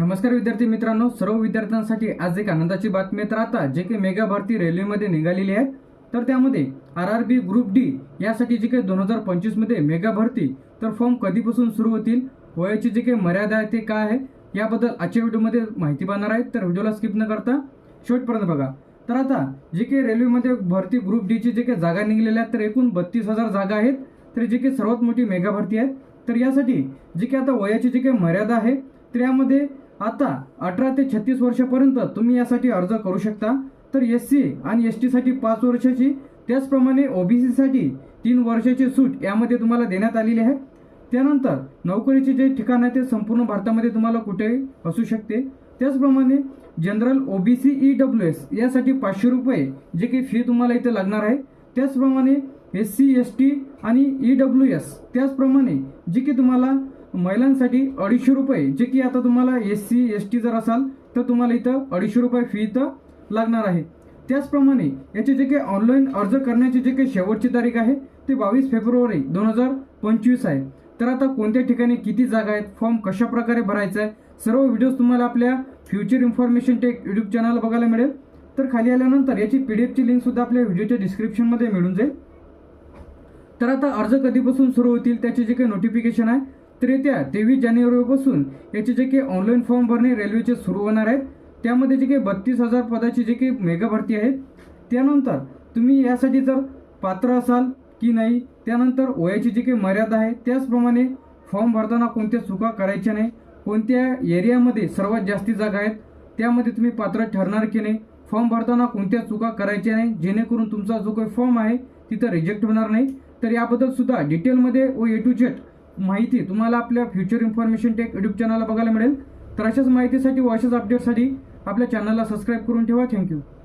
नमस्कार विद्यार्थी मित्रांनो सर्व विद्यार्थ्यांसाठी आज एक आनंदाची बातमी तर आता जे काही मेगा भारती रेल्वेमध्ये निघालेली आहे तर त्यामध्ये R R B group D यासाठी जे काही दोन हजार पंचवीसमध्ये मेगा भरती तर फॉर्म कधीपासून सुरू होतील वयाची जे काही मर्यादा आहे ते काय आहे याबद्दल आजच्या व्हिडिओमध्ये माहिती पाहणार आहेत तर व्हिडिओला स्किप न करता शेवटपर्यंत बघा. तर आता जे काही रेल्वेमध्ये भरती ग्रुप डीची जे काही जागा निघलेल्या आहेत तर एकूण बत्तीस हजार जागा आहेत. तर जे काही सर्वात मोठी मेगा भरती आहे. तर यासाठी जी काही आता वयाची जी काही मर्यादा आहे तर यामध्ये आता अठरा ते छत्तीस वर्षापर्यंत तुम्ही यासाठी अर्ज करू शकता. तर एस सी आणि एस टीसाठी पाच वर्षाची त्याचप्रमाणे ओबीसीसाठी तीन वर्षाची सूट यामध्ये तुम्हाला देण्यात आलेली आहे. त्यानंतर नोकरीचे जे ठिकाण आहे ते संपूर्ण भारतामध्ये तुम्हाला कुठेही असू शकते. त्याचप्रमाणे general OBC E W S यासाठी पाचशे रुपये जे काही फी तुम्हाला इथे लागणार आहे. त्याचप्रमाणे एस सी एस टी आणि ई डब्ल्यू एस त्याचप्रमाणे जे की तुम्हाला महिलांसाठी अडीचशे रुपये जे की आता तुम्हाला एस सी एस टी जर असाल तर तुम्हाला इथं अडीचशे रुपये फी इथं लागणार आहे. त्याचप्रमाणे याचे जे काही ऑनलाईन अर्ज करण्याची जे काही शेवटची तारीख आहे ते बावीस फेब्रुवारी दोन हजार पंचवीस आहे. तर आता कोणत्या ठिकाणी किती जागा आहेत फॉर्म कशा प्रकारे भरायचा आहे सर्व व्हिडिओज तुम्हाला आपल्या future information tech YouTube channel बघायला मिळेल. तर खाली आल्यानंतर याची पी डी एफची लिंकसुद्धा आपल्या व्हिडिओच्या डिस्क्रिप्शनमध्ये मिळून जाईल. तर आता अर्ज कधीपासून सुरू होतील त्याचे जे काही नोटिफिकेशन आहे तर येत्या तेवीस जानेवारीपासून याचे जे काही ऑनलाईन फॉर्म भरणे रेल्वेचे सुरू होणार आहेत त्यामध्ये जे काही बत्तीस हजार पदाची जे काही मेगा भरती आहे त्यानंतर तुम्ही यासाठी जर पात्र असाल की नाही त्यानंतर वयाची जी काही मर्यादा आहे त्याचप्रमाणे फॉर्म भरताना कोणत्या चुका करायच्या नाही कोणत्या एरियामध्ये सर्वात जास्ती जागा आहेत त्यामध्ये तुम्ही पात्र ठरणार की नाही फॉर्म भरताना कोणत्या चुका करायच्या नाही जेणेकरून तुमचा जो काही फॉर्म आहे तिथं रिजेक्ट होणार नाही. तर याबद्दल सुद्धा डिटेलमध्ये व ए टू जेट माहिती तुम्हाला आपल्या फ्युचर इन्फॉर्मेशन टेक यूट्यूब चॅनलला बघायला मिळेल. तर अशाच माहितीसाठी व अशाच अपडेटसाठी आपल्या चॅनलला सबस्क्राईब करून ठेवा. थँक्यू